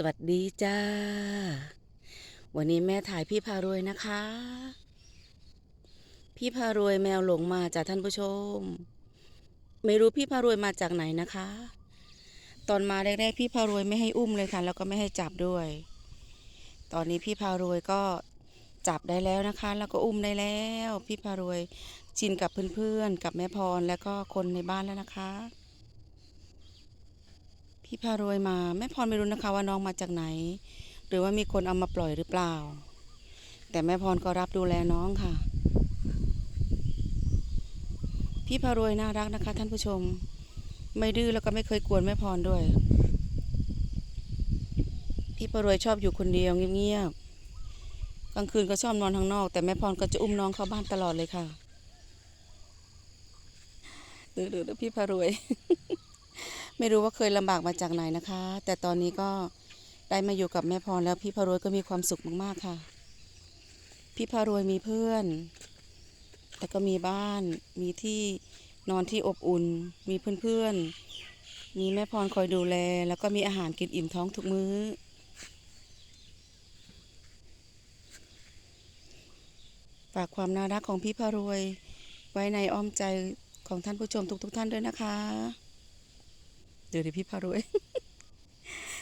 สวัสดีจ้า วันนี้แม่ถ่ายพี่พารวยนะคะ พี่พารวยแมวหลงมาจากท่านผู้ชม ไม่รู้พี่พารวยมาจากไหนนะคะ ตอนมาแรกๆพี่พารวยไม่ให้อุ้มเลยค่ะ แล้วก็ไม่ให้จับด้วย ตอนนี้พี่พารวยก็จับได้แล้วนะคะ แล้วก็อุ้มได้แล้ว พี่พารวยชินกับเพื่อนๆ กับแม่พรแล้วก็คนในบ้านแล้วนะคะ พี่พารวยมาแม่พรไม่รู้นะคะว่าน้องมาจากไหน หรือว่ามีคนเอามาปล่อยหรือเปล่า แต่แม่พรก็รับดูแลน้องค่ะ พี่พารวยน่ารักนะคะ ท่านผู้ชม ไม่ดื้อแล้วก็ไม่เคยกวนแม่พรด้วย พี่พารวยชอบอยู่คนเดียวเงียบๆกลางคืนก็ชอบนอนข้างนอก แต่แม่พรก็จะอุ้มน้องเข้าบ้านตลอดเลยค่ะดูดูดูพี่พารวย ไม่รู้ว่าเคยลำบากมาจากไหนนะคะ แต่ตอนนี้ก็ได้มาอยู่กับแม่พรแล้วพี่พารวยก็มีความสุขมากๆค่ะ พี่พารวยมีเพื่อน แต่ก็มีบ้าน มีที่นอนที่อบอุ่น มีเพื่อนๆ มีแม่พรคอยดูแล แล้วก็มีอาหารกินอิ่มท้องทุกมื้อ ฝากความน่ารักของพี่พารวยไว้ในอ้อมใจของท่านผู้ชมทุกๆท่านด้วยนะคะ เดี๋ยวดิพี่พารวย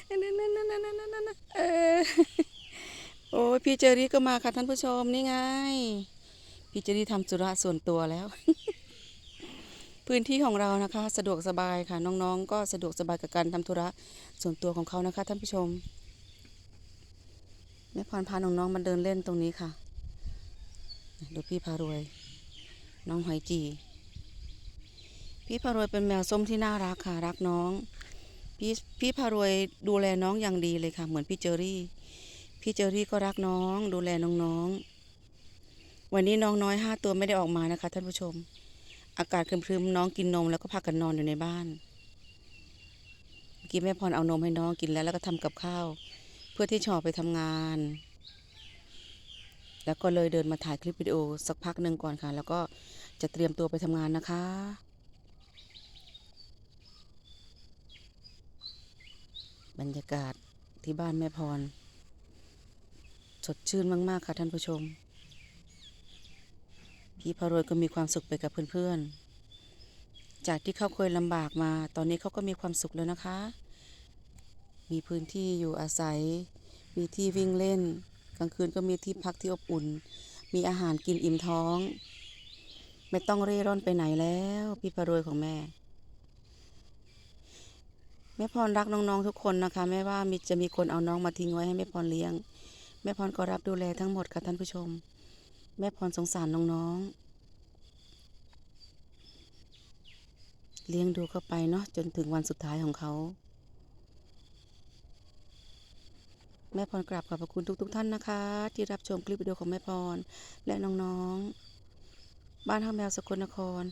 นั่นนั่นนั่นนั่นนั่นนั่นเออโอ้พี่เจอรี่ก็มาค่ะท่านผู้ชมนี่ไง พี่เจอรี่ทำธุระส่วนตัวแล้ว พื้นที่ของเรานะคะ สะดวกสบายค่ะน้องๆ ก็สะดวกสบายกับการทำธุระส่วนตัวของเขานะคะ ท่านผู้ชมแม่พรพาน้องๆมาเดินเล่นตรงนี้ค่ะดูพี่พารวย น้องหอยจี พี่พารวยเป็นแมวส้มที่น่ารักค่ะรักน้อง พี่พี่พารวยดูแลน้องอย่างดีเลยค่ะ เหมือนพี่เจอรี่ พี่เจอรี่ก็รักน้อง ดูแลน้องๆ วันนี้น้องน้อยห้าตัวไม่ได้ออกมานะคะ ท่านผู้ชม อากาศครึมๆน้องกินนมแล้วก็พักกันนอนอยู่ในบ้านเมื่อกี้แม่พรเอานมให้น้องกินแล้วแล้วก็ทำกับข้าว เพื่อที่จะอไปทำงาน แล้วก็เลยเดินมาถ่ายคลิปวิดีโอสักพักหนึ่งก่อนค่ะ แล้วก็จะเตรียมตัวไปทำงานนะคะ บรรยากาศที่บ้านแม่พร สดชื่นมาก ๆ ค่ะท่านผู้ชม พี่พารวยก็มีความสุขไปกับเพื่อนๆ จากที่เขาเคยลำบากมา ตอนนี้เขาก็มีความสุขแล้วนะคะ มีพื้นที่อยู่อาศัย มีที่วิ่งเล่น กลางคืนก็มีที่พักที่อบอุ่น มีอาหารกินอิ่มท้อง ไม่ต้องเร่ร่อนไปไหนแล้ว พี่พารวยของแม่ แม่พรรักน้องๆทุกคนนะคะแม่ว่ามีจะมีคนเอาน้องมาทิ้งไว้ให้แม่พรเลี้ยง แม่พรก็รับดูแลทั้งหมดค่ะท่านผู้ชม แม่พรสงสารน้องๆเลี้ยงดูเข้าไปเนาะจนถึงวันสุดท้ายของเขา แม่พรกราบขอบพระคุณทุกๆท่านนะคะ ที่รับชมคลิปวิดีโอของแม่พรและน้องๆ บ้านห้างแมวสกลนคร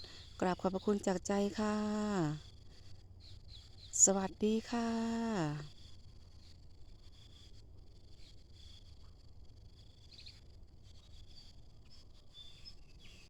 กราบขอบพระคุณจากใจค่ะ สวัสดีค่ะ